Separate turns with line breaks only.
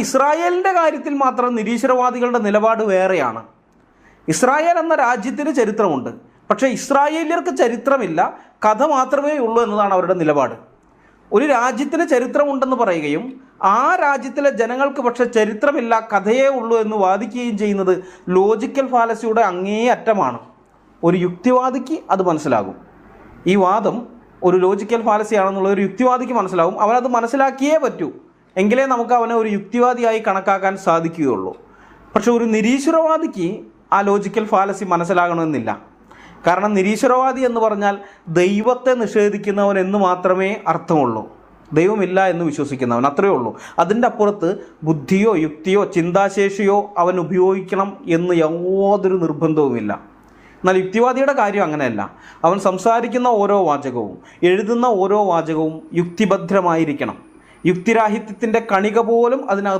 ഇസ്രായേലിന്റെ കാര്യത്തിൽ മാത്രം നിരീശ്വരവാദികളുടെ നിലപാട് വേറെയാണ്. ഇസ്രായേൽ എന്ന രാജ്യത്തിന് ചരിത്രമുണ്ട്. പക്ഷേ ഇസ്രായേലിയർക്ക് ചരിത്രമില്ല. കഥ മാത്രമേ ഉള്ളൂ എന്നതാണ് അവരുടെ നിലപാട്. ഒരു രാജ്യത്തിന് ചരിത്രമുണ്ടെന്ന് പറയുകയും ആ രാജ്യത്തിലെ ജനങ്ങൾക്ക് പക്ഷെ ചരിത്രമില്ല കഥയേ ഉള്ളൂ എന്ന് വാദിക്കുകയും ചെയ്യുന്നത് ലോജിക്കൽ ഫാലസിയുടെ അങ്ങേ അറ്റമാണ് ഒരു യുക്തിവാദിക്ക് അത് മനസ്സിലാകും. ഈ വാദം ഒരു ലോജിക്കൽ ഫാലസിയാണെന്നുള്ള ഒരു യുക്തിവാദിക്ക് മനസ്സിലാവും അവനത് മനസ്സിലാക്കിയേ പറ്റൂ. എങ്കിലേ നമുക്ക് അവനെ ഒരു യുക്തിവാദിയായി കണക്കാക്കാൻ സാധിക്കുകയുള്ളൂ. പക്ഷെ ഒരു നിരീശ്വരവാദിക്ക് ആ ലോജിക്കൽ ഫാലസി മനസ്സിലാകണമെന്നില്ല. കാരണം നിരീശ്വരവാദി എന്ന് പറഞ്ഞാൽ ദൈവത്തെ നിഷേധിക്കുന്നവൻ എന്ന് മാത്രമേ അർത്ഥമുള്ളൂ. ദൈവമില്ല എന്ന് വിശ്വസിക്കുന്നവൻ അത്രയേ ഉള്ളൂ. അതിന്റെ അപ്പുറത്ത് ബുദ്ധിയോ യുക്തിയോ ചിന്താശേഷിയോ അവൻ ഉപയോഗിക്കണം എന്ന് യാതൊരു നിർബന്ധവുമില്ല. എന്നാൽ യുക്തിവാദിയുടെ കാര്യം അങ്ങനെയല്ല. അവൻ സംസാരിക്കുന്ന ഓരോ വാചകവും എഴുതുന്ന ഓരോ വാചകവും യുക്തിഭദ്രമായിരിക്കണം. യുക്തിരാഹിത്യത്തിന്റെ കണിക പോലും അതിനകത്ത്